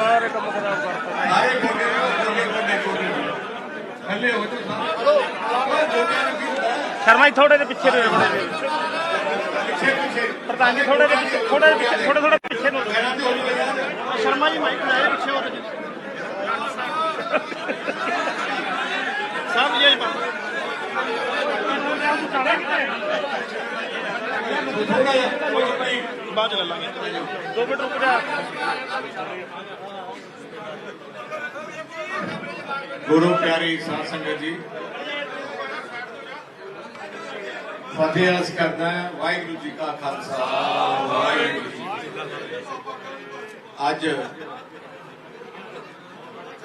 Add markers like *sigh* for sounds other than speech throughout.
ਸਾਰੇ ਕੰਮ ਖਰਾਬ ਕਰਤਾ ਸਾਰੇ ਗੋਡੇ ਗੋਡੇ ਗੋਡੇ ਗੋਡੇ ਥੱਲੇ ਹੋ ਜਾ ਸਾਰੇ। ਗੋਡਿਆਂ ਨੂੰ ਕੀ ਹੁੰਦਾ ਹੈ? ਸ਼ਰਮਾ ਜੀ ਥੋੜੇ ਦੇ ਪਿੱਛੇ ਬੜੇ ਜੀ ਪਿੱਛੇ ਪਿੱਛੇ। ਪ੍ਰਧਾਨ ਜੀ ਥੋੜੇ ਦੇ ਪਿੱਛੇ ਥੋੜੇ ਦੇ ਪਿੱਛੇ ਥੋੜੇ ਥੋੜੇ ਪਿੱਛੇ ਨੂੰ। ਸ਼ਰਮਾ ਜੀ ਮਾਈਕ ਲਾਇਆ ਪਿੱਛੇ ਹੋ ਸਭ ਜੀ *laughs* ਥੋੜਾ ਜਿਹਾ ਕੋਈ ਨਹੀਂ ਬਾਅਦ ਚ ਲੈ ਲਾਂਗੇ ਦੋ ਮਿੰਟ ਰੁਕ ਜਾ ਗੁਰੂ ਪਿਆਰੀ ਸਾਧ ਸੰਗਤ ਜੀ। ਫਤਿਹ ਅਰਜ਼ ਕਰਦਾ ਹਾਂ, ਵਾਹਿਗੁਰੂ ਜੀ ਕਾ ਖਾਲਸਾ, ਵਾਹਿਗੁਰੂ ਜੀ ਅੱਜ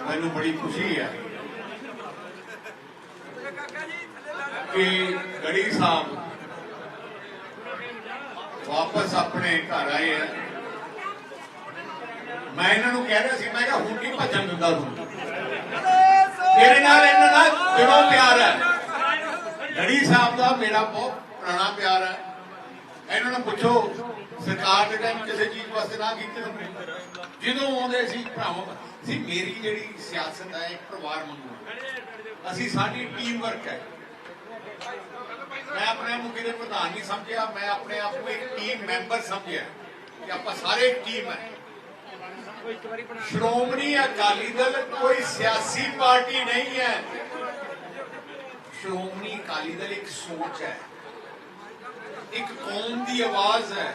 ਮੈਨੂੰ ਬੜੀ ਖੁਸ਼ੀ ਹੈ ਕਿ ਗੜੀ ਸਾਹਿਬ ਵਾਪਸ ਆਪਣੇ ਘਰ ਆਏ ਹੈ ਮੈਂ ਇਹਨਾਂ ਨੂੰ ਕਹਿ ਰਿਹਾ ਸੀ, ਮੈਂ ਕਿਹਾ ਹੁਣ ਨਹੀਂ ਭੱਜਣ ਦਿੰਦਾ ਤੁਹਾਨੂੰ ਮੇਰੇ ਨਾਲ ਇਹਨਾਂ ਦਾ ਦਿਲੋਂ ਪਿਆਰ ਹੈ। ਗੜੀ ਸਾਹਿਬ ਦਾ ਮੇਰਾ ਬਹੁਤ ਪੁਰਾਣਾ ਪਿਆਰ ਹੈ। ਇਹਨਾਂ ਨੂੰ ਪੁੱਛੋ, ਸਰਕਾਰ ਦੇ ਟਾਈਮ ਕਿਸੇ ਚੀਜ਼ ਵਾਸਤੇ ਨਾ ਕੀਤੇ ਜਦੋਂ ਆਉਂਦੇ ਸੀ, ਭਰਾਵਾਂ ਸੀ ਮੇਰੀ ਜਿਹੜੀ ਸਿਆਸਤ ਹੈ, ਇੱਕ ਪਰਿਵਾਰ ਵਾਂਗੂ ਅਸੀਂ ਸਾਡੀ ਟੀਮ ਵਰਕ ਹੈ। ਮੈਂ ਆਪਣੇ ਆਪ ਦੇ ਪ੍ਰਧਾਨ ਨਹੀਂ ਸਮਝਿਆ, ਮੈਂ ਆਪਣੇ ਆਪ ਨੂੰ ਇੱਕ ਟੀਮ ਮੈਂਬਰ ਸਮਝਿਆ ਕਿ ਆਪਾਂ ਸਾਰੇ ਟੀਮ ਹੈ ਸ਼੍ਰੋਮਣੀ ਅਕਾਲੀ ਦਲ ਕੋਈ ਸਿਆਸੀ ਪਾਰਟੀ ਨਹੀਂ ਹੈ। ਸ਼੍ਰੋਮਣੀ ਅਕਾਲੀ ਦਲ ਇੱਕ ਸੋਚ ਹੈ, ਇੱਕ ਕੌਮ ਦੀ ਆਵਾਜ਼ ਹੈ,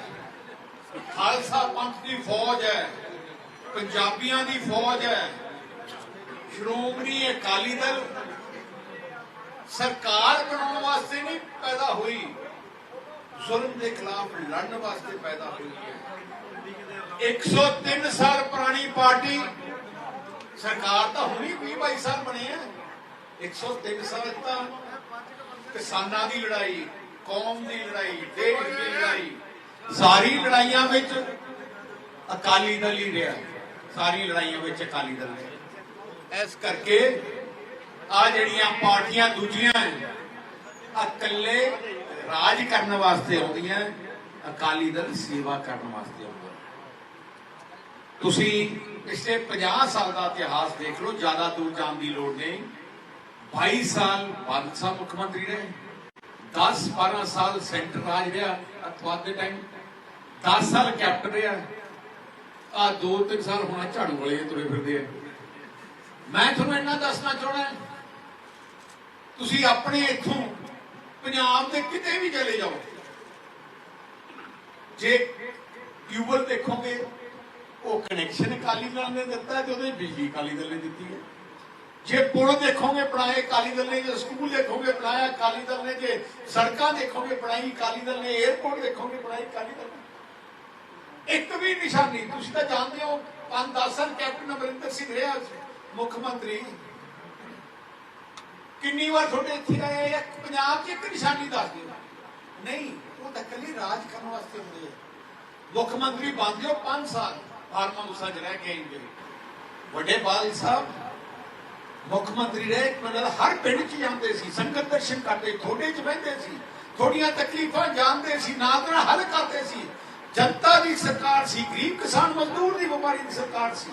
ਖਾਲਸਾ ਪੰਥ ਦੀ ਫੌਜ ਹੈ, ਪੰਜਾਬੀਆਂ ਦੀ ਫੌਜ ਹੈ। ਸ਼੍ਰੋਮਣੀ ਅਕਾਲੀ ਦਲ ਸਰਕਾਰ ਬਣਾਉਣ ਵਾਸਤੇ ਨਹੀਂ ਪੈਦਾ ਹੋਈ। ਜ਼ੁਲਮ ਦੇ ਖਿਲਾਫ ਲੜਨ ਵਾਸਤੇ ਪੈਦਾ ਹੋਈ ਹੈ। 103 ਸਾਲ ਪੁਰਾਣੀ ਪਾਰਟੀ ਸਰਕਾਰ ਤਾਂ ਹੁਣੀ 20 22 ਸਾਲ ਬਣੇ ਆ। 103 ਸਾਲ ਤਾਂ ਕਿਸਾਨਾਂ ਦੀ ਲੜਾਈ, ਕੌਮ ਦੀ ਲੜਾਈ, ਦੇਸ਼ ਦੀ ਲੜਾਈ, ਸਾਰੀ ਲੜਾਈਆਂ ਵਿੱਚ ਅਕਾਲੀ ਦਲ ਹੀ ਰਿਹਾ। ਸਾਰੀ ਲੜਾਈਆਂ ਵਿੱਚ ਅਕਾਲੀ ਦਲ ਰਿਹਾ ਇਸ ਕਰਕੇ ਆ ਜਿਹੜੀਆਂ ਪਾਰਟੀਆਂ ਦੂਜੀਆਂ ਆ ਇਕੱਲੇ ਰਾਜ ਕਰਨ ਵਾਸਤੇ ਆਉਂਦੀਆਂ, ਅਕਾਲੀ ਦਲ ਸੇਵਾ ਕਰਨ ਵਾਸਤੇ ਆਉਂਦਾ ਤੁਸੀਂ ਪਿਛਲੇ 50 ਸਾਲ ਦਾ ਇਤਿਹਾਸ ਦੇਖ ਲਓ, ਜ਼ਿਆਦਾ ਦੂਰ ਜਾਣ ਦੀ ਲੋੜ ਨਹੀਂ। 22 ਸਾਲ ਬਾਦਲ ਸਾਹਿਬ ਮੁੱਖ ਮੰਤਰੀ ਰਹੇ। 10 12 ਸਾਲ ਸੈਂਟਰ ਰਾਜ ਰਿਹਾ ਅਤਵਾਦ ਦੇ ਟਾਈਮ 10 ਸਾਲ ਕੈਪਟਨ ਰਿਹਾ। ਆ 2-3 ਸਾਲ ਹੋਣਾ ਝਾੜੂ ਵਾਲੇ ਤੁਰੇ ਫਿਰਦੇ ਆ। ਮੈਂ ਤੁਹਾਨੂੰ ਇੰਨਾ ਦੱਸਣਾ ਚਾਹਣਾ ਤੁਸੀਂ ਆਪਣੇ ਇੱਥੋਂ ਪੰਜਾਬ ਦੇ ਕਿਤੇ ਵੀ ਚਲੇ ਜਾਓ। ਜੇ ਟਿਊਬਲ ਦੇਖੋਗੇ, ਉਹ ਕਨੈਕਸ਼ਨ ਅਕਾਲੀ ਦਲ ਨੇ ਦਿੱਤਾ ਤੇ ਉਹਦੇ ਬਿਜਲੀ ਅਕਾਲੀ ਦਲ ਨੇ ਦਿੱਤੀ ਹੈ। ਜੇ ਪੁਲ ਦੇਖੋਗੇ ਬਣਾਏ ਅਕਾਲੀ ਦਲ ਨੇ, ਜੇ ਸਕੂਲ ਦੇਖੋਗੇ ਬਣਾਇਆ ਅਕਾਲੀ ਦਲ ਨੇ, ਜੇ ਸੜਕਾਂ ਦੇਖੋਗੇ ਬਣਾਈ ਅਕਾਲੀ ਦਲ ਨੇ 에어ਪੋਰਟ ਦੇਖੋਗੇ ਬਣਾਈ ਅਕਾਲੀ ਦਲ ਨੇ। ਇੱਕ ਵੀ ਨਿਸ਼ਾਨੀ, ਤੁਸੀਂ ਤਾਂ ਜਾਣਦੇ ਹੋ, ਪੰਜ 10 ਸਾਲ ਕੈਪਟਨ ਅਮਰਿੰਦਰ ਸਿੰਘ ਰਿਹਾ ਮੁੱਖ ਮੰਤਰੀ। ਕਿੰਨੀ ਵਾਰ ਤੁਹਾਡੇ ਇੱਥੇ ਆਏ ਆ? ਪੰਜਾਬ 'ਚ ਇੱਕ ਨਿਸ਼ਾਨੀ ਦੱਸ ਦਿਓ। ਨਹੀਂ, ਉਹ ਤਾਂ ਇਕੱਲੇ ਰਾਜ ਕਰਨ ਵਾਸਤੇ ਹੁੰਦੇ ਆ। ਮੁੱਖ ਮੰਤਰੀ ਬਣਦੇ ਹੋ 5 ਸਾਲ, ਫਾਰਮਾ ਮੁਸਾ ਰਹਿ ਕੇ ਆਏਗੇ ਵੱਡੇ ਬਾਦਲ ਸਾਹਿਬ, ਮੁੱਖ ਮੰਤਰੀ ਰਹੇ ਮਤਲਬ ਹਰ ਪਿੰਡ 'ਚ ਜਾਂਦੇ ਸੀ, ਸੰਗਤ ਦਰਸ਼ਨ ਕਰਦੇ, ਥੋੜੇ 'ਚ ਬਹਿੰਦੇ ਸੀ, ਥੋੜੀਆਂ ਤਕਲੀਫਾਂ ਜਾਣਦੇ ਸੀ, ਨਾਲ ਨਾਲ ਹੱਲ ਕਰਦੇ ਸੀ। ਜਨਤਾ ਦੀ ਸਰਕਾਰ ਸੀ, ਗਰੀਬ ਕਿਸਾਨ ਮਜ਼ਦੂਰ ਦੀ ਵਪਾਰੀ ਦੀ ਸਰਕਾਰ ਸੀ।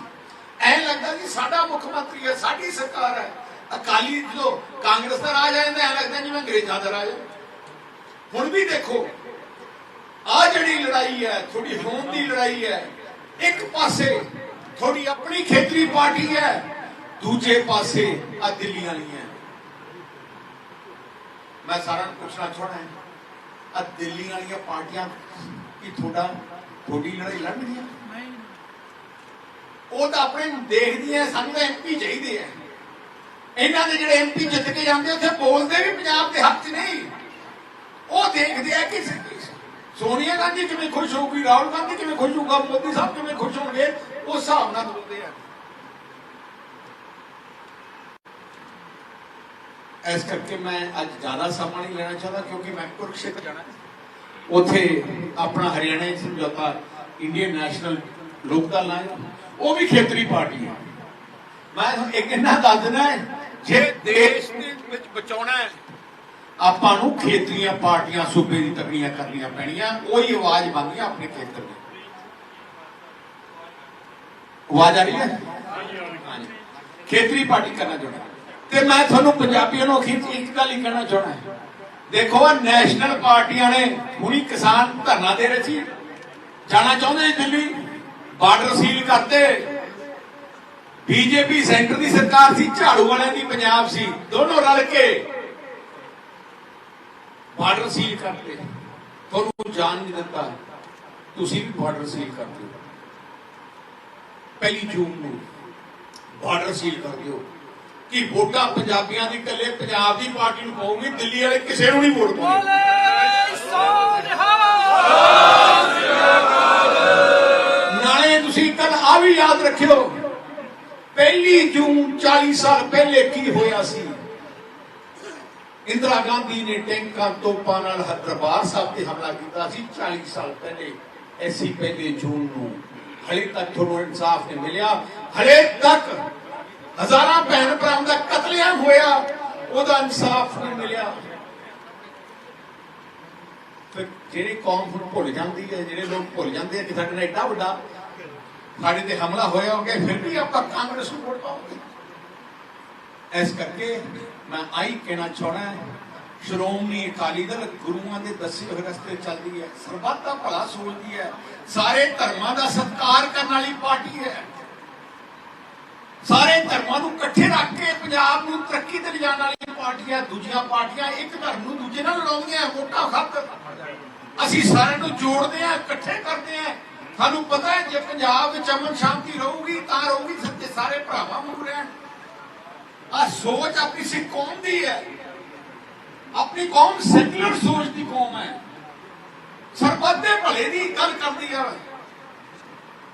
ਐ ਲੱਗਦਾ ਜੀ ਸਾਡਾ ਮੁੱਖ ਮੰਤਰੀ ਹੈ, ਸਾਡੀ ਸਰਕਾਰ ਹੈ। ਅਕਾਲੀ ਜਦੋਂ ਕਾਂਗਰਸ ਦਾ ਰਾਜ ਆ ਜਾਂਦਾ ਐ ਲੱਗਦਾ ਜਿਵੇਂ ਅੰਗਰੇਜ਼ਾਂ ਦਾ ਰਾਜ ਹੁਣ ਵੀ ਦੇਖੋ ਆ ਜਿਹੜੀ ਲੜਾਈ ਹੈ ਥੋੜੀ ਹੋਂਦ ਦੀ ਲੜਾਈ ਹੈ ਇੱਕ ਪਾਸੇ ਥੋੜੀ ਆਪਣੀ ਖੇਤਰੀ ਪਾਰਟੀ ਹੈ ਦੂਜੇ ਪਾਸੇ ਆ ਦਿੱਲੀ ਵਾਲੀ ਹੈ। ਮੈਂ ਸਾਰਿਆਂ ਨੂੰ ਪੁੱਛਣਾ ਚਾਹਣਾ ਆ ਦਿੱਲੀ ਵਾਲੀਆਂ ਪਾਰਟੀਆਂ ਕੀ ਥੋੜਾ ਥੋੜੀ ਲੜਾਈ ਲੜਨਗੀਆਂ? ਉਹ ਤਾਂ ਆਪਣੇ ਦੇਖਦੀਆਂ ਸਾਨੂੰ ਤਾਂ ਐਮਪੀ ਚਾਹੀਦੇ ਆ ਇਹਨਾਂ ਦੇ ਜਿਹੜੇ ਐਮਪੀ ਜਿੱਤ ਕੇ ਜਾਂਦੇ ਉੱਥੇ ਬੋਲਦੇ ਵੀ ਪੰਜਾਬ ਦੇ ਹੱਕ 'ਚ ਨਹੀਂ। ਉਹ ਦੇਖਦੇ ਆ ਕਿ ਸੋਨੀਆ ਗਾਂਧੀ ਕਿਵੇਂ ਖੁਸ਼ ਹੋਊਗੀ, ਰਾਹੁਲ ਗਾਂਧੀ ਕਿਵੇਂ ਖੁਸ਼ ਹੋਊਗਾ, ਮੋਦੀ ਸਾਹਿਬ ਕਿਵੇਂ ਖੁਸ਼ ਹੋਣਗੇ ਉਸ ਹਿਸਾਬ ਨਾਲ ਬੋਲਦੇ ਆ। ਇਸ ਕਰਕੇ ਮੈਂ ਅੱਜ ਜ਼ਿਆਦਾ ਸਮਾਂ ਨਹੀਂ ਲੈਣਾ ਚਾਹੁੰਦਾ, ਕਿਉਂਕਿ ਮੈਂ ਕੁਰਕਸ਼ੇਤਰ ਜਾਣਾ ਉੱਥੇ ਆਪਣਾ ਹਰਿਆਣਾ ਸਮਝੌਤਾ ਇੰਡੀਅਨ ਨੈਸ਼ਨਲ ਲੋਕਦਲ ਨਾਲ ਹੈ। ਉਹ ਵੀ ਖੇਤਰੀ ਪਾਰਟੀ ਹੈ। ਮੈਂ ਇੱਕ ਇੰਨਾ ਦੱਸ ਦੇਣਾ ਹੈ ਜੇ ਦੇਸ਼ ਦੇ ਵਿੱਚ ਬਚਾਉਣਾ ਹੈ, ਆਪਾਂ ਨੂੰ ਖੇਤਰੀਆਂ ਪਾਰਟੀਆਂ ਸੂਬੇ ਦੀ ਤਕੜੀਆਂ ਕਰਨੀਆਂ ਪੈਣੀਆਂ, ਉਹੀ ਆਵਾਜ਼ ਬਣਦੀਆਂ ਆਪਣੇ ਖੇਤਰ ਦੀ। ਆਵਾਜ਼ ਆ ਰਹੀ ਹੈ? ਖੇਤਰੀ ਪਾਰਟੀ ਕਰਨਾ ਚਾਹੁੰਦਾ ਤੇ ਮੈਂ ਤੁਹਾਨੂੰ ਪੰਜਾਬੀਆਂ ਨੂੰ ਅਖੀਰ 'ਚ ਇੱਕ ਗੱਲ ਹੀ ਕਹਿਣਾ ਚਾਹੁੰਦਾ ਦੇਖੋ ਆ ਨੈਸ਼ਨਲ ਪਾਰਟੀਆਂ ਨੇ ਹੁਣੀ ਕਿਸਾਨ ਧਰਨਾ ਦੇ ਰਹੇ ਸੀ। ਜਾਣਾ ਚਾਹੁੰਦੇ ਦਿੱਲੀ? ਬਾਰਡਰ ਸੀਲ ਕਰਤੇ। ਬੀਜੇਪੀ ਸੈਂਟਰ ਦੀ ਸਰਕਾਰ ਸੀ ਝਾੜੂ ਵਾਲਿਆਂ ਦੀ ਪੰਜਾਬ ਸੀ। ਦੋਨੋਂ ਰਲ ਕੇ ਬਾਰਡਰ ਸੀਲ ਕਰਤੇ। ਤੁਹਾਨੂੰ ਜਾਣ ਨਹੀਂ ਦਿੱਤਾ। ਤੁਸੀਂ ਵੀ ਬਾਰਡਰ ਸੀਲ ਕਰ ਦਿਓ। ਪਹਿਲੀ ਜੂਨ ਨੂੰ ਬਾਰਡਰ ਸੀਲ ਕਰ ਦਿਓ। ਕਿ ਵੋਟਾਂ ਪੰਜਾਬੀਆਂ ਦੀ ਇਕੱਲੇ ਪੰਜਾਬ ਦੀ ਪਾਰਟੀ ਨੂੰ ਪਾਉਗੀ ਦਿੱਲੀ ਵਾਲੇ ਕਿਸੇ ਨੂੰ ਨਹੀਂ ਵੋਟ ਪਾਉਣਗੇ ਨਾਲੇ ਤੁਸੀਂ ਕੱਲ ਆ ਵੀ ਯਾਦ ਰੱਖਿਓ। ਪਹਿਲੀ ਜੂਨ 40 ਸਾਲ ਪਹਿਲੇ ਕੀ ਹੋਇਆ ਸੀ? ਇੰਦਰਾ ਗਾਂਧੀ ਨੇ ਟੈਂਕਾਂ ਤੋਪਾਂ ਨਾਲ ਹ- ਦਰਬਾਰ ਸਾਹਿਬ ਤੇ ਹਮਲਾ ਕੀਤਾ ਸੀ। 40 ਸਾਲ ਪਹਿਲੇ, ਐਸੀ ਪਹਿਲੇ ਜੂਨ ਨੂੰ। ਹਲੇ ਤੱਕ ਤੁਹਾਨੂੰ ਇਨਸਾਫ ਨਹੀਂ ਮਿਲਿਆ। ਹਲੇ ਤੱਕ ਹਜ਼ਾਰਾਂ ਭੈਣ ਭਰਾਵਾਂ ਦਾ ਕਤਲੇਆਮ ਹੋਇਆ, ਉਹਦਾ ਇਨਸਾਫ ਨਹੀਂ ਮਿਲਿਆ। ਫਿਰ ਜਿਹੜੀ ਕੌਮ ਹੁਣ ਭੁੱਲ ਜਾਂਦੀ ਹੈ, ਜਿਹੜੇ ਲੋਕ ਭੁੱਲ ਜਾਂਦੇ ਆ ਕਿ ਸਾਡੇ ਨਾਲ ਏਡਾ ਵੱਡਾ ਸਾਡੇ ਤੇ ਹਮਲਾ ਹੋਇਆ ਹੋ ਫਿਰ ਵੀ ਆਪਾਂ ਕਾਂਗਰਸ ਨੂੰ ਵੋਟ ਪਾਉਂਗੇ ਇਸ ਕਰਕੇ ਮੈਂ ਆਈ ਕਹਿਣਾ ਚਾਹਣਾ ਸ਼੍ਰੋਮਣੀ ਅਕਾਲੀ ਦਲ ਗੁਰੂਆਂ ਦੇ ਦੱਸੇ ਹੋਏ ਰਸਤੇ ਚੱਲਦੀ ਹੈ ਸਰਬੱਤ ਦਾ ਭਲਾ ਸੋਚਦੀ ਹੈ ਸਾਰੇ ਧਰਮਾਂ ਦਾ ਸਤਿਕਾਰ ਕਰਨ ਵਾਲੀ ਪਾਰਟੀ ਹੈ ਸਾਰੇ ਧਰਮਾਂ ਨੂੰ ਇਕੱਠੇ ਰੱਖ ਕੇ ਪੰਜਾਬ ਨੂੰ ਤਰੱਕੀ ਤੇ ਲਿਜਾਣ ਵਾਲੀ ਪਾਰਟੀ ਹੈ ਦੂਜੀਆਂ ਪਾਰਟੀਆਂ ਇੱਕ ਧਰਮ ਨੂੰ ਦੂਜੇ ਨਾਲ ਲੜਾਉਂਦੀਆਂ ਵੋਟਾਂ ਖਾਤਰ ਅਸੀਂ ਸਾਰਿਆਂ ਨੂੰ ਜੋੜਦੇ ਆ ਇਕੱਠੇ ਕਰਦੇ ਆ ਸਾਨੂੰ ਪਤਾ ਹੈ ਜੇ ਪੰਜਾਬ ਵਿੱਚ ਅਮਨ ਸ਼ਾਂਤੀ ਰਹੂਗੀ, ਤਾਂ ਰਹੂਗੀ, ਸੱਚੇ ਸਾਰੇ ਭਰਾਵਾਂ ਨੂੰ ਰਹਿਣ। ਆ ਸੋਚ ਆਪਣੀ ਸਿੱਖ ਕੌਮ ਦੀ ਹੈ। ਆਪਣੀ ਕੌਮ ਸੈਕੂਲਰ ਸੋਚ ਦੀ ਕੌਮ ਹੈ। ਸਰਬੱਤ ਭਲੇ ਦੀ ਗੱਲ ਕਰਦੀ ਹੈ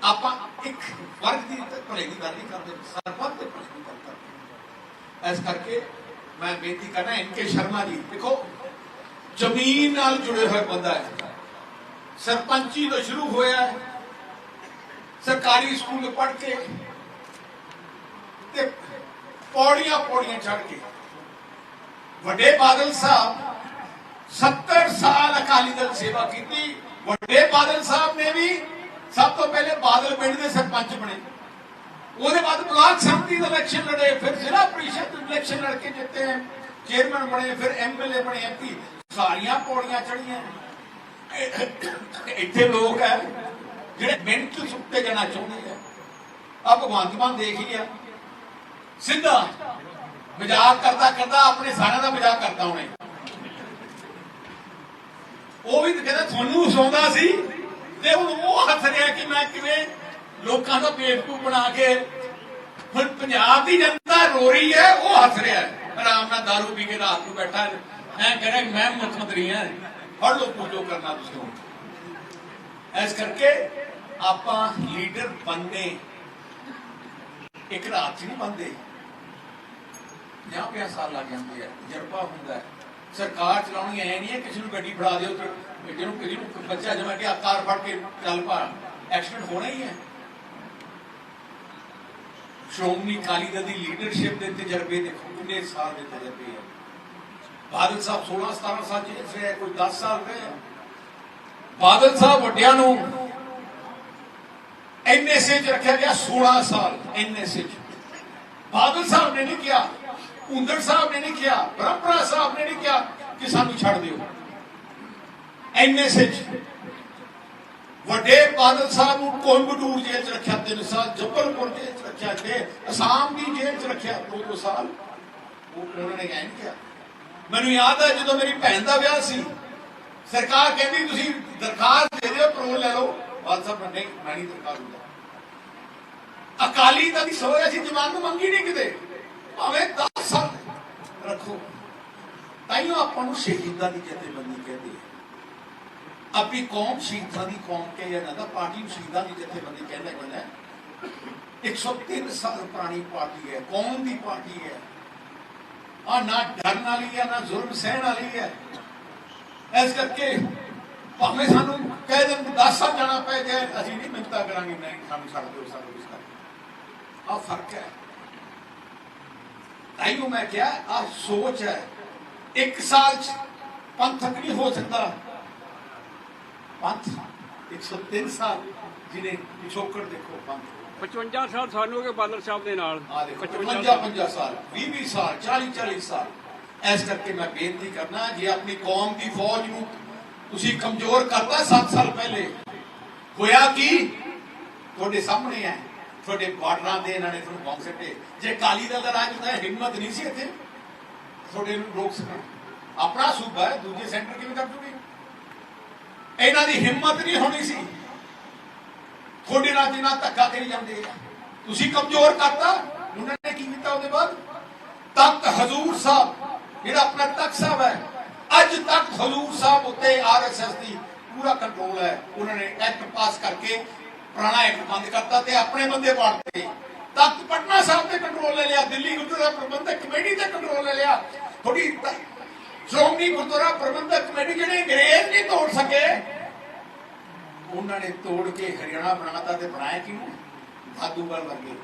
ਆਪਾਂ ਇੱਕ ਵਰਗ ਦੀ ਭਲੇ ਦੀ ਗੱਲ ਨਹੀਂ ਕਰਦੇ, ਸਰਬੱਤ ਦੇ ਭਲੇ ਦੀ ਗੱਲ ਕਰਦੇ ਇਸ ਕਰਕੇ ਮੈਂ ਬੇਨਤੀ ਕਰਨਾ ਐਨ ਕੇ ਸ਼ਰਮਾ ਜੀ, ਦੇਖੋ, ਜ਼ਮੀਨ ਨਾਲ ਜੁੜੇ ਹੋਏ ਬੰਦਾ ਹੈ। ਸਰਪੰਚੀ ਤੋਂ ਸ਼ੁਰੂ ਹੋਇਆ ਹੈ। ਸਰਕਾਰੀ ਸਕੂਲ ਪੜ੍ਹ ਕੇ ਤੇ ਪੌੜੀਆਂ ਪੌੜੀਆਂ ਚੜ ਕੇ। ਵੱਡੇ ਬਾਦਲ ਸਾਹਿਬ 70 ਸਾਲ ਅਕਾਲੀ ਦਲ ਸੇਵਾ ਕੀਤੀ। ਵੱਡੇ ਬਾਦਲ ਸਾਹਿਬ ਨੇ ਵੀ ਸਭ ਤੋਂ ਪਹਿਲੇ ਬਾਦਲ ਪਿੰਡ ਦੇ ਸਰਪੰਚ ਬਣੇ। ਉਹਦੇ ਬਾਅਦ ਬਲਾਕ ਸੰਮਤੀ ਦੇ ਇਲੈਕਸ਼ਨ ਲੜੇ, ਫਿਰ ਜ਼ਿਲ੍ਹਾ ਪ੍ਰੀਸ਼ਦ ਇਲੈਕਸ਼ਨ ਲੜ ਕੇ ਜਿੱਤੇ ਚੇਅਰਮੈਨ ਬਣੇ, ਫਿਰ ਐਮਐਲਏ ਬਣੇ ਐਮਪੀ ਸਾਰੀਆਂ ਪੌੜੀਆਂ ਚੜੀਆਂ ਇੱਥੇ ਲੋਕ ਹੈ ਜਿਹੜੇ ਮਿੰਟ ਚ ਸੁੱਤੇ ਜਾਣਾ ਚਾਹੁੰਦੇ ਆ। ਆ ਭਗਵੰਤ ਮਾਨ ਦੇਖ ਲਿਆ ਸਿੱਧਾ ਮਜ਼ਾਕ ਕਰਦਾ ਕਰਦਾ ਆਪਣੇ ਸਾਰਿਆਂ ਦਾ ਮਜ਼ਾਕ ਕਰਦਾ ਉਹਨੇ ਉਹ ਵੀ ਕਹਿੰਦਾ ਤੁਹਾਨੂੰ ਹਸਾਉਂਦਾ ਸੀ ਤੇ ਹੁਣ ਉਹ ਹੱਸ ਰਿਹਾ ਕਿ ਮੈਂ ਕਿਵੇਂ ਲੋਕਾਂ ਦਾ ਬੇਵਕੂਫ ਬਣਾ ਕੇ ਹੁਣ ਪੰਜਾਬ ਦੀ ਜਨਤਾ ਰੋ ਰਹੀ ਹੈ, ਉਹ ਹੱਸ ਰਿਹਾ ਹੈ। ਆਰਾਮ ਨਾਲ ਦਾਰੂ ਪੀ ਕੇ ਰਾਤ ਨੂੰ ਬੈਠਾ ਮੈਂ ਕਹਿ ਮੈਂ ਮੁੱਖ ਮੰਤਰੀ ਹਾਂ। ਫੜ ਲਓ ਤੂੰ ਕਰਨਾ ਤੁਸੀਂ ਇਸ ਕਰਕੇ ਆਪਾਂ ਲੀਡਰ ਬੰਨੇ ਇੱਕ ਰਾਤ ਨਹੀਂ ਬੰਦੇ ਜਾਂ ਪਿਆ ਸਾਲ ਲੱਗ ਜਾਂਦੇ ਆ ਜਰਪਾ ਹੁੰਦਾ ਹੈ। ਸਰਕਾਰ ਚਲਾਉਣੀ ਐ ਨਹੀਂ ਹੈ, ਕਿਸੇ ਨੂੰ ਗੱਡੀ ਫੜਾ ਦਿਓ ਤੇ ਜਿਹਨੂੰ ਕਿਸੇ ਨੂੰ ਬੱਚਾ ਜਮਾ ਕੇ ਕਾਰ ਫੜ ਕੇ ਚੱਲ ਪਾ। ਐਕਸੀਡੈਂਟ ਹੋਣਾ ਹੀ ਹੈ। ਸ਼੍ਰੋਮਣੀ ਅਕਾਲੀ ਦਲ ਦੀ ਲੀਡਰਸ਼ਿਪ ਦੇ ਤਜਰਬੇ ਦੇਖੋ, ਕਿੰਨੇ ਸਾਲ ਦੇ ਤਜਰਬੇ ਹੈ ਬਾਦਲ ਸਾਹਿਬ 16 17 ਸਾਲ ਜੇਲ੍ਹ ਕੋਈ 10 ਸਾਲ ਰਹੇ ਆ। ਬਾਦਲ ਸਾਹਿਬ ਵੱਡਿਆਂ ਨੂੰ ਐਨਐਸਏ ਚ ਰੱਖਿਆ ਗਿਆ 16 ਸਾਲ ਐਨਐਸਏ ਚ। ਬਾਦਲ ਸਾਹਿਬ ਨੇ ਨਹੀਂ ਕਿਹਾ ਹੁੰਦੜ ਸਾਹਿਬ ਨੇ ਨਹੀਂ ਕਿਹਾ, ਬ੍ਰਹਮਪੁਰਾ ਸਾਹਿਬ ਨੇ ਨਹੀਂ ਕਿਹਾ ਕਿ ਸਾਨੂੰ ਛੱਡ ਦਿਓ। ਐਨਐਸਏ ਚ। ਵੱਡੇ ਬਾਦਲ ਸਾਹਿਬ ਨੂੰ ਕੋਇੰਬਟੂਰ ਜੇਲ੍ਹ ਚ ਰੱਖਿਆ 3 ਸਾਲ, ਜੱਬਲਪੁਰ ਜੇਲ੍ਹ ਚ ਰੱਖਿਆ ਤੇ ਅਸਾਮ ਦੀ ਜੇਲ੍ਹ ਚ ਰੱਖਿਆ 2 ਸਾਲ। ਉਹ ਉਹਨਾਂ ਨੇ ਕਹਿ ਕਿਹਾ। ਮੈਨੂੰ ਯਾਦ ਹੈ ਜਦੋਂ ਮੇਰੀ ਭੈਣ ਦਾ ਵਿਆਹ ਸੀ, ਸਰਕਾਰ ਕਹਿੰਦੀ, ਤੁਸੀਂ ਦਰਖਾਸਤ ਦੇ ਦਿਓ, ਪਰੋਲ ਲੈ ਲਓ। ਬਾਦਲ ਸਾਹਿਬ ਨੇ ਨਹੀਂ ਮੈਂ ਅਕਾਲੀ ਦਲ ਦੀ ਸੋਚ ਅਸੀਂ ਜ਼ਮਾਨਤ ਮੰਗੀ ਨਹੀਂ ਕਿਤੇ। ਭਾਵੇਂ 10 ਸਾਲ ਰੱਖੋ। ਤਾਈਓ ਆਪਾਂ ਨੂੰ ਸ਼ਹੀਦਾਂ ਦੀ ਜਥੇਬੰਦੀ ਕਹਿੰਦੇ ਆ ਆਪਣੀ ਕੌਮ ਸ਼ਹੀਦਾਂ ਦੀ ਕੌਮ ਕੇ ਜਾਂਦਾ ਪਾਰਟੀ ਨੂੰ ਸ਼ਹੀਦਾਂ ਦੀ ਜਥੇਬੰਦੀ ਕਹਿੰਦਾ ਕਹਿੰਦਾ 103 ਸਾਲ ਪੁਰਾਣੀ ਪਾਰਟੀ ਹੈ, ਕੌਮ ਦੀ ਪਾਰਟੀ ਹੈ। ਆ ਨਾ ਡਰਨ ਵਾਲੀ ਹੈ, ਨਾ ਜ਼ੁਲਮ ਸਹਿਣ ਵਾਲੀ ਹੈ। ਇਸ ਕਰਕੇ ਭਾਵੇਂ ਸਾਨੂੰ ਕਹਿ 10 ਸਾਲ ਜਾਣਾ ਪੈ ਜਾਏ ਅਸੀਂ ਨਹੀਂ ਮਿੰਤਾ ਕਰਾਂਗੇ ਨਹੀਂ ਸਾਨੂੰ ਛੱਡ ਦਿਓ ਸਾਨੂੰ ਇਸ ਕਰਕੇ ਆ ਫ਼ਰਕ ਹੈ। ਤਾਈਓ ਮੈਂ ਕਿਹਾ ਆ ਸੋਚ ਹੈ। ਇੱਕ ਸਾਲ ਚ ਪੰਥਕ ਨਹੀਂ ਹੋ ਸਕਦਾ। ਪੰਥ? 103 ਸਾਲ ਜਿਹਨੇ ਪਿਛੋਕੜ ਦੇਖੋ ਪੰਥ। 55 ਸਾਲ ਸਾਨੂੰ ਗਏ ਬਾਦਲ ਸਾਹਿਬ ਦੇ ਨਾਲ। ਆ ਦੇਖੋ 55 50 50 ਸਾਲ 20 20 ਸਾਲ 40 40 ਸਾਲ। ਇਸ ਕਰਕੇ ਮੈਂ ਬੇਨਤੀ ਕਰਨਾ ਜੇ ਆਪਣੀ ਕੌਮ ਦੀ ਫੌਜ ਨੂੰ ਤੁਸੀਂ ਕਮਜ਼ੋਰ ਕਰਤਾ 7 ਸਾਲ ਪਹਿਲੇ। ਹੋਇਆ ਕੀ? ਤੁਹਾਡੇ ਸਾਹਮਣੇ ਹੈ। ਤੁਹਾਡੇ ਬਾਰਡਰਾਂ ਦੇ ਇਹਨਾਂ ਨੇ ਤੁਹਾਨੂੰ ਬੰਬ ਸੱਟੇ। ਜੇ ਕਾਲੀ ਦਲ ਦਾ ਰਾਜ ਹੁੰਦਾ, ਹਿੰਮਤ ਨਹੀਂ ਸੀ ਇੱਥੇ। ਤੁਹਾਡੇ ਨੂੰ ਰੋਕ ਸਕਣ। ਆਪਣਾ ਸੂਬਾ ਹੈ, ਦੂਜੇ ਸੈਂਟਰ ਕਿਵੇਂ ਕਰ ਜੂਗੇ? ਇਹਨਾਂ ਦੀ ਹਿੰਮਤ ਨਹੀਂ ਹੋਣੀ ਸੀ। ਤੁਹਾਡੇ ਨਾਲ ਜਿੰਨਾ ਧੱਕਾ ਕਰੀ ਜਾਂਦੇ ਆ। ਤੁਸੀਂ ਕਮਜ਼ੋਰ ਕਰਤਾ। ਉਹਨਾਂ ਨੇ ਕੀ ਕੀਤਾ ਉਹਦੇ ਬਾਅਦ? ਤਖਤ ਹਜ਼ੂਰ ਸਾਹਿਬ, ਜਿਹੜਾ ਆਪਣਾ ਤਖਤ ਸਾਹਿਬ ਹੈ ਅੱਜ ਤੱਕ ਹਜ਼ੂਰ ਸਾਹਿਬ ਉੱਤੇ ਆਰਐਸਐਸ ਦੀ ਪੂਰਾ ਕੰਟਰੋਲ ਹੈ। ਉਹਨਾਂ ਨੇ ਐਕਟ ਪਾਸ ਕਰਕੇ ਪੁਰਾਣਾ ਐਕਟ ਬੰਦ ਕਰਤਾ ਤੇ ਆਪਣੇ ਬੰਦੇ ਵਾੜਤੇ ਤਖਤ ਪਟਨਾ ਸਾਹਿਬ ਤੇ ਕੰਟਰੋਲ ਲੈ ਲਿਆ, ਦਿੱਲੀ ਗੁਰਦੁਆਰਾ ਪ੍ਰਬੰਧਕ ਕਮੇਟੀ ਤੇ ਕੰਟਰੋਲ ਲੈ ਲਿਆ। ਥੋੜੀ ਸ਼੍ਰੋਮਣੀ ਗੁਰਦੁਆਰਾ ਪ੍ਰਬੰਧਕ ਕਮੇਟੀ ਜਿਹੜੇ ਅੰਗਰੇਜ਼ ਨਹੀਂ ਤੋੜ ਸਕੇ, ਉਹਨਾਂ ਨੇ ਤੋੜ ਕੇ ਹਰਿਆਣਾ ਬਣਾਤਾ ਤੇ ਬਣਾਇਆ ਕਿਉਂ ਦਾਦੂਗਲ ਵਰਗੇ।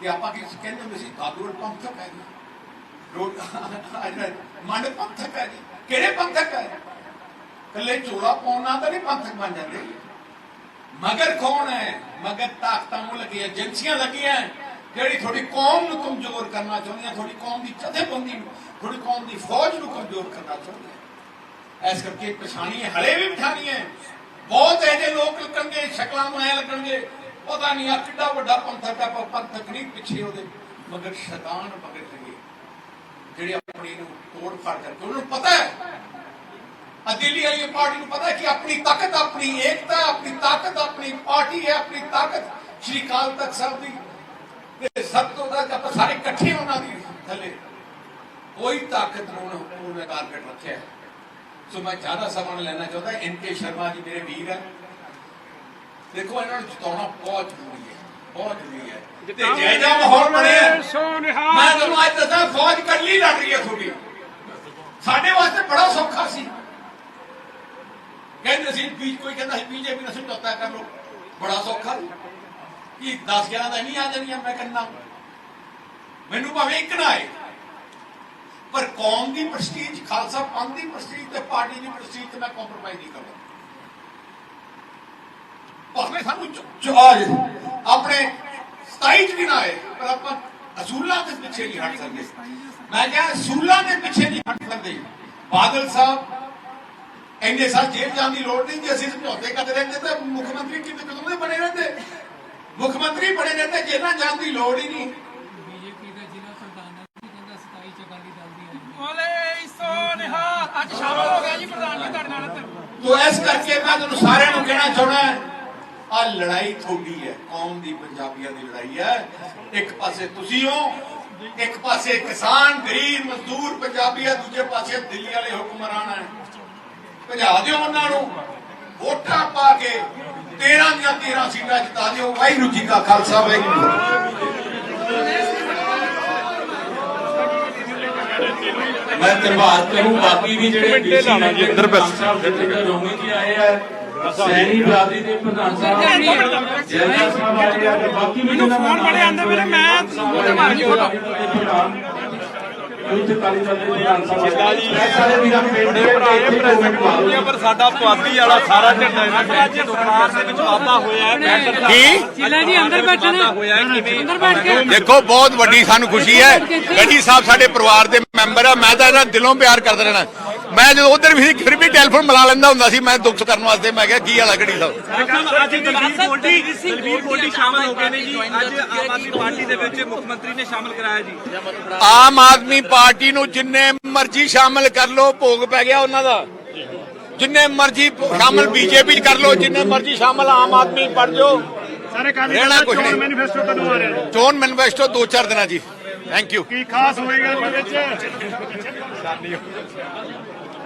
ਤੇ ਆਪਾਂ ਕੀ ਕਹਿੰਦੇ ਹੁੰਦੇ ਸੀ? ਦਾਦੂਗਲ ਪੰਥਕ ਹੈ ਜੀ। ਰੋਡ ਮੰਡ ਪੰਥਕ ਹੈ ਜੀ। ਕਿਹੜੇ ਪੰਥਕ ਹੈ ਕੱਲੇ ਝੋਲਾ ਪਾਉਣਾ ਤਾਂ ਨਹੀਂ ਪੰਥਕ ਬਣ ਜਾਂਦੇ। ਮਗਰ ਕੌਣ ਹੈ? ਮਗਰ ਤਾਕਤਾਂ ਨੂੰ ਲੱਗੀ ਏਜੰਸੀਆਂ ਲੱਗੀਆਂ ਜਿਹੜੀ ਤੁਹਾਡੀ ਕੌਮ ਨੂੰ ਕਮਜ਼ੋਰ ਕਰਨਾ ਚਾਹੁੰਦੀਆਂ, ਤੁਹਾਡੀ ਕੌਮ ਦੀ ਜਥੇਬੰਦੀ ਨੂੰ, ਤੁਹਾਡੀ ਕੌਮ ਦੀ ਫੌਜ ਨੂੰ ਕਮਜ਼ੋਰ ਕਰਨਾ ਚਾਹੁੰਦੀਆਂ ਇਸ ਕਰਕੇ ਪਛਾਣੀ ਹੈ ਹਲੇ ਵੀ ਪਛਾਣੀ ਹੈ। ਬਹੁਤ ਇਹਦੇ ਲੋਕ ਲੱਗਣਗੇ, ਸ਼ਕਲਾਂ ਨੂੰ ਲੱਗਣਗੇ। ਪਤਾ ਨਹੀਂ ਆ ਕਿੱਡਾ ਵੱਡਾ ਪੰਥਕ ਹੈ ਪਰ ਪੰਥਕ ਨਹੀਂ ਪਿੱਛੇ ਉਹਦੇ। ਮਗਰ ਸ਼ੈਤਾਨ, ਮਗਰ ਜਿਹੜੇ ਆਪਣੀ ਨੂੰ ਤੋੜ ਫਾੜ ਕਰਕੇ ਉਹਨਾਂ ਨੂੰ ਪਤਾ ਹੈ। ਆ ਵਾਲੀ ਪਾਰਟੀ ਨੂੰ ਪਤਾ ਹੈ ਕਿ ਆਪਣੀ ਤਾਕਤ, ਆਪਣੀ ਏਕਤਾ, ਆਪਣੀ ਤਾਕਤ, ਆਪਣੀ ਪਾਰਟੀ ਹੈ, ਆਪਣੀ ਤਾਕਤ ਸ਼੍ਰੀ ਕਾਲ ਤਖਤ ਸਾਹਿਬ ਦੀ। ਤੇ ਸਭ ਤੋਂ ਵੱਧ ਆਪਾਂ ਸਾਰੇ ਇਕੱਠੇ ਉਹਨਾਂ ਦੀ ਥੱਲੇ। ਕੋਈ ਤਾਕਤ ਨੂੰ ਉਹਨਾਂ ਟਾਰਗੇਟ ਰੱਖਿਆ ਸੋ ਮੈਂ ਜ਼ਿਆਦਾ ਸਮਾਂ ਲੈਣਾ ਚਾਹੁੰਦਾ। ਐਨ ਕੇ ਸ਼ਰਮਾ ਜੀ ਮੇਰੇ ਵੀਰ ਹੈ। ਦੇਖੋ, ਇਹਨਾਂ ਨੂੰ ਜਿਤਾਉਣਾ ਬਹੁਤ ਜ਼ਰੂਰੀ ਬਹੁਤ ਜ਼ਰੂਰੀ ਹੈ। ਤੇ ਜੈ ਜੈ ਮਾਹੌਲ ਬਣਿਆ ਮੈਂ ਤੁਹਾਨੂੰ ਅੱਜ ਦੱਸਾਂ ਫੌਜ ਕੱਲੀ ਲੜ ਰਹੀ ਹੈ ਤੁਹਾਡੀ। ਸਾਡੇ ਵਾਸਤੇ ਬੜਾ ਸੌਖਾ ਸੀ। ਕਹਿੰਦੇ ਸੀ ਵੀ ਕੋਈ ਕਹਿੰਦਾ ਸੀ ਬੀਜੇਪੀ ਨਾਲ ਸਮਝੌਤਾ ਕਰ। ਲੋ ਬੜਾ ਸੌਖਾ। ਕਿ 10 11 ਦਾ ਨਹੀਂ ਆ ਜਾਣੀਆਂ ਮੈਂ ਕਹਿੰਦਾ। ਮੈਨੂੰ ਭਾਵੇਂ ਇੱਕ ਨਾ ਆਏ। ਪਰ ਕੌਮ ਦੀ ਪ੍ਰਸਟੀਜ ਖਾਲਸਾ ਪੰਥ ਦੀ ਪ੍ਰਸਟੀਜ ਤੇ ਪਾਰਟੀ ਦੀ ਪ੍ਰਸਟੀਜ ਤੇ ਮੈਂ ਕੰਪਰੋਮਾਈਜ਼ ਨਹੀਂ ਕਰਦਾ। ਭਾਵੇਂ ਸਾਨੂੰ ਚ- ਚ- ਆ- ਆਪਣੇ 27 ਚ ਵੀ ਨਾ ਆਏ ਪਰ ਆਪਾਂ ਅਸੂਲਾਂ ਦੇ ਪਿੱਛੇ ਨਹੀਂ ਹਟ ਸਕਦੇ। ਮੈਂ ਕਿਹਾ ਅਸੂਲਾਂ ਦੇ ਪਿੱਛੇ ਨਹੀਂ ਹਟ ਸਕਦੇ। ਬਾਦਲ ਸਾਹਿਬ ਇੰਨੇ ਸਾਲ ਜੇਲ੍ਹ ਜਾਣ ਦੀ ਲੋੜ ਨਹੀਂ ਜੇ ਅਸੀਂ ਸਮਝੌਤੇ ਕਰਦੇ ਰਹਿੰਦੇ ਤਾਂ ਮੁੱਖ ਮੰਤਰੀ ਕਿਤੇ ਕਦੋਂ ਦੇ ਬਣੇ ਰਹਿੰਦੇ? ਮੁੱਖ ਮੰਤਰੀ ਬਣੇ ਰਹਿੰਦੇ ਜੇਲ੍ਹਾਂ ਜਾਣ ਦੀ ਲੋੜ ਹੀ ਨਹੀਂ। ਬੀਜੇਪੀ ਦਾ ਜ਼ਿਲ੍ਹਾ ਪ੍ਰਧਾਨ ਹੈ ਕਿ ਕਹਿੰਦਾ 27 ਚ ਅਕਾਲੀ ਦਲ ਦੀ ਆਈ ਬੋਲੇ ਸੋਨਿਹਾ ਅੱਜ ਸ਼ਾਮਲ ਹੋ ਗਿਆ ਜੀ ਪ੍ਰਧਾਨ ਜੀ ਤੁਹਾਡੇ ਨਾਲ ਤੋ ਇਸ ਕਰਕੇ ਮੈਂ ਤੁਹਾਨੂੰ ਸਾਰਿਆਂ ਨੂੰ ਕਹਿਣਾ ਚਾਹਣਾ ਆ ਲੜਾਈ ਤੁਹਾਡੀ ਹੈ ਕੌਮ ਦੀ ਪੰਜਾਬੀਆਂ ਦੀ ਲੜਾਈ ਹੈ। ਇੱਕ ਪਾਸੇ ਤੁਸੀਂ ਹੋ ਇੱਕ ਪਾਸੇ ਕਿਸਾਨ ਗਰੀਬ ਮਜ਼ਦੂਰ ਪੰਜਾਬੀ ਹੈ ਦੂਜੇ ਪਾਸੇ ਦਿੱਲੀ ਵਾਲੇ ਹੁਕਮਰਾਨ ਹੈ। ਭਜਾ ਦਿਓ ਉਹਨਾਂ ਨੂੰ ਵੋਟਾਂ ਪਾ ਕੇ 13 ਦੀਆਂ 13 ਸੀਟਾਂ ਜਿਤਾ ਦਿਓ। ਵਾਹਿਗੁਰੂ ਜੀ ਕਾ ਖਾਲਸਾ ਵਾਹਿਗੁਰੂ ਮੈਂ ਧੰਨਵਾਦ ਕਰੂੰ ਬਾਕੀ ਵੀ ਜਿਹੜੇ ਡੀਸੀ ਨੇ ਜਿੰਦਰ ਸਾਹਿਬ ਜਿਹੜੇ ਰੋਮੀ ਜੀ ਆਏ ਆ ਸੈਣੀ ਬਰਾਦਰੀ ਦੇ ਪ੍ਰਧਾਨ ਸਾਹਿਬ ਜੈਨਾ ਸਾਹਿਬ ਆ ਤੇ ਬਾਕੀ ਵੀ ਮੈਨੂੰ ਫੋਨ ਬੜੇ ਮੈਂ ਉਹਦੇ ਬਾਰੇ ਨਹੀਂ ਫੋਟੋ। ਯੂਥ ਕਾਲੀ ਦਲ ਦੇ ਪ੍ਰਧਾਨ ਸਾਹਿਬ ਇਹ ਸਾਰੇ ਵੀਰਾਂ ਪਿੰਡ ਦੇ ਇੱਥੇ ਕਮੈਂਟ ਮਾਰੋ ਪਰ ਸਾਡਾ ਪੁਆਧੀ ਵਾਲਾ ਸਾਰਾ ਝੰਡਾ ਇਹਨਾਂ ਦੇ ਅੱਜ ਦੁਕਾਨ ਦੇ ਵਿੱਚ ਵਾਧਾ ਹੋਇਆ ਹੈ ਬੈਠਣ ਦਾ ਕੀ ਜ਼ਿਲ੍ਹਾ ਜੀ ਅੰਦਰ ਬੈਠੇ ਨੇ ਹੋਇਆ ਹੈ ਕਿਵੇਂ? ਅੰਦਰ ਬੈਠ ਕੇ। ਦੇਖੋ ਬਹੁਤ ਵੱਡੀ ਸਾਨੂੰ ਖੁਸ਼ੀ ਹੈ। ਗੱਡੀ ਸਾਹਿਬ ਸਾਡੇ ਪਰਿਵਾਰ ਦੇ ਮੈਂਬਰ ਆ ਮੈਂ ਤਾਂ ਇਹਨਾਂ ਦਿਲੋਂ ਪਿਆਰ ਕਰਦਾ ਰਹਿਣਾ। ਮੈਂ ਜਦੋਂ ਉਧਰ ਵੀ ਸੀ ਫਿਰ ਵੀ ਟੈਲੀਫੋਨ ਮਿਲਾ ਲੈਂਦਾ ਹੁੰਦਾ ਸੀ ਮੈਂ ਦੁੱਖ ਕਰਨ ਵਾਸਤੇ ਮੈਂ ਕਿਹਾ ਕੀ ਹਾਲ ਹੈ ਗੱਡੀ ਸਾਹਿਬ ਅੱਜ ਦਲਵੀਰ ਗੋਲਡੀ ਦਲਵੀਰ ਗੋਲਡੀ ਸ਼ਾਮਲ ਹੋ ਗਏ ਨੇ ਜੀ। ਅੱਜ ਆਮ ਆਦਮੀ ਪਾਰਟੀ ਦੇ ਵਿੱਚ ਮੁੱਖ ਮੰਤਰੀ ਨੇ ਸ਼ਾਮਲ ਕਰਾਇਆ ਜੀ। ਆਮ ਆਦਮੀ ਪਾਰਟੀ ਨੂੰ ਜਿੰਨੇ ਮਰਜ਼ੀ ਸ਼ਾਮਲ ਕਰ ਲੋ ਭੋਗ ਪੈ ਗਿਆ ਉਹਨਾਂ ਦਾ। ਜਿੰਨੇ ਮਰਜ਼ੀ ਸ਼ਾਮਲ ਬੀਜੇਪੀ ਕਰ ਲੋ ਜਿੰਨੇ ਮਰਜ਼ੀ ਸ਼ਾਮਲ ਆਮ ਆਦਮੀ ਪੜ ਜਾਓ। ਸਾਰੇ ਕਾਲੀ ਰਹਿਣਾ ਕੁਛ ਨਹੀਂ। ਮੈਨੀਫੈਸਟੋ ਕਦੋਂ ਆ ਰਿਹਾ? ਚੋਣ ਮੈਨੀਫੈਸਟੋ ਦੋ ਚਾਰ ਦਿਨਾਂ ਜੀ ਥੈਂਕ ਯੂ ਕੀ ਖਾਸ ਹੋਏਗਾ ਇਹਦੇ ਵਿੱਚ?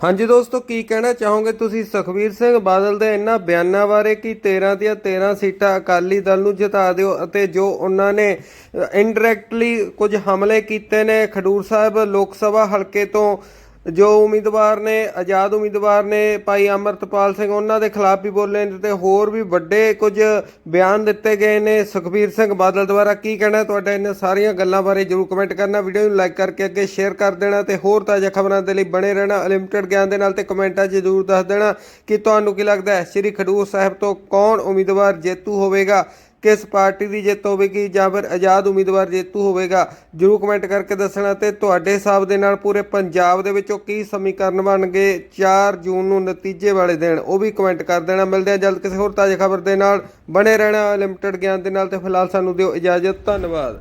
ਹਾਂਜੀ ਦੋਸਤੋ, ਕੀ ਕਹਿਣਾ ਚਾਹੋਗੇ ਤੁਸੀਂ? ਸੁਖਬੀਰ ਸਿੰਘ ਬਾਦਲ ਦੇ ਇਹਨਾਂ ਬਿਆਨਾਂ ਬਾਰੇ ਕਿ 13 ਦੀਆਂ 13 ਸੀਟਾਂ ਅਕਾਲੀ ਦਲ ਨੂੰ ਜਿਤਾ ਦਿਓ ਅਤੇ ਜੋ ਉਹਨਾਂ ਨੇ ਇਨਡਾਇਰੈਕਟਲੀ ਕੁਝ ਹਮਲੇ ਕੀਤੇ ਨੇ, ਖਡੂਰ ਸਾਹਿਬ ਲੋਕ ਸਭਾ ਹਲਕੇ ਤੋਂ ਜੋ ਉਮੀਦਵਾਰ ਨੇ, ਆਜ਼ਾਦ ਉਮੀਦਵਾਰ ਨੇ, ਭਾਈ ਅਮਰਤਪਾਲ ਸਿੰਘ, ਉਹਨਾਂ ਦੇ ਖਿਲਾਫ ਵੀ ਬੋਲੇ ਨੇ ਤੇ ਹੋਰ ਵੀ ਵੱਡੇ ਕੁਝ ਬਿਆਨ ਦਿੱਤੇ ਗਏ ਨੇ। ਸੁਖਬੀਰ ਸਿੰਘ ਬਾਦਲ ਦੁਆਰਾ ਕੀ ਕਹਿਣਾ ਤੁਹਾਡਾ ਇਹਨਾਂ ਸਾਰੀਆਂ ਗੱਲਾਂ ਬਾਰੇ ਜਰੂਰ ਕਮੈਂਟ ਕਰਨਾ। ਵੀਡੀਓ ਨੂੰ ਲਾਈਕ ਕਰਕੇ ਅੱਗੇ ਸ਼ੇਅਰ ਕਰ ਦੇਣਾ ਤੇ ਹੋਰ ਤਾਜ਼ਾ ਖਬਰਾਂ ਦੇ ਲਈ ਬਣੇ ਰਹਿਣਾ ਅਨਲਿਮਟਿਡ ਗਿਆਨ ਦੇ ਨਾਲ ਤੇ ਕਮੈਂਟਾਂ 'ਚ ਜਰੂਰ ਦੱਸ ਦੇਣਾ ਕਿ ਤੁਹਾਨੂੰ ਕੀ ਲੱਗਦਾ ਹੈ? ਸ੍ਰੀ ਖਡੂਰ ਸਾਹਿਬ ਤੋਂ ਕੌਣ ਉਮੀਦਵਾਰ ਜੇਤੂ ਹੋਵੇਗਾ? ਕਿਸ ਪਾਰਟੀ ਦੀ ਜਿੱਤ ਹੋਵੇਗੀ ਜਾਂ ਫਿਰ ਆਜ਼ਾਦ ਉਮੀਦਵਾਰ ਜੇਤੂ ਹੋਵੇਗਾ? ਜਰੂਰ ਕਮੈਂਟ ਕਰਕੇ ਦੱਸਣਾ ਤੇ ਤੁਹਾਡੇ ਹਿਸਾਬ ਦੇ ਨਾਲ ਪੂਰੇ ਪੰਜਾਬ ਦੇ ਵਿੱਚੋਂ ਕੀ ਸਮੀਕਰਨ ਬਣ ਗਏ 4 ਜੂਨ ਨੂੰ ਨਤੀਜੇ ਵਾਲੇ ਦਿਨ? ਉਹ ਵੀ ਕਮੈਂਟ ਕਰ ਦੇਣਾ। ਮਿਲਦੇ ਆ ਜਲਦ ਕਿਸੇ ਹੋਰ ਤਾਜ਼ਾ ਖਬਰ ਦੇ ਨਾਲ। ਬਣੇ ਰਹਿਣਾ ਲਿਮਟਿਡ ਗਿਆਨ ਦੇ ਨਾਲ ਤੇ ਫਿਲਹਾਲ ਸਾਨੂੰ ਦਿਓ ਇਜਾਜ਼ਤ। ਧੰਨਵਾਦ।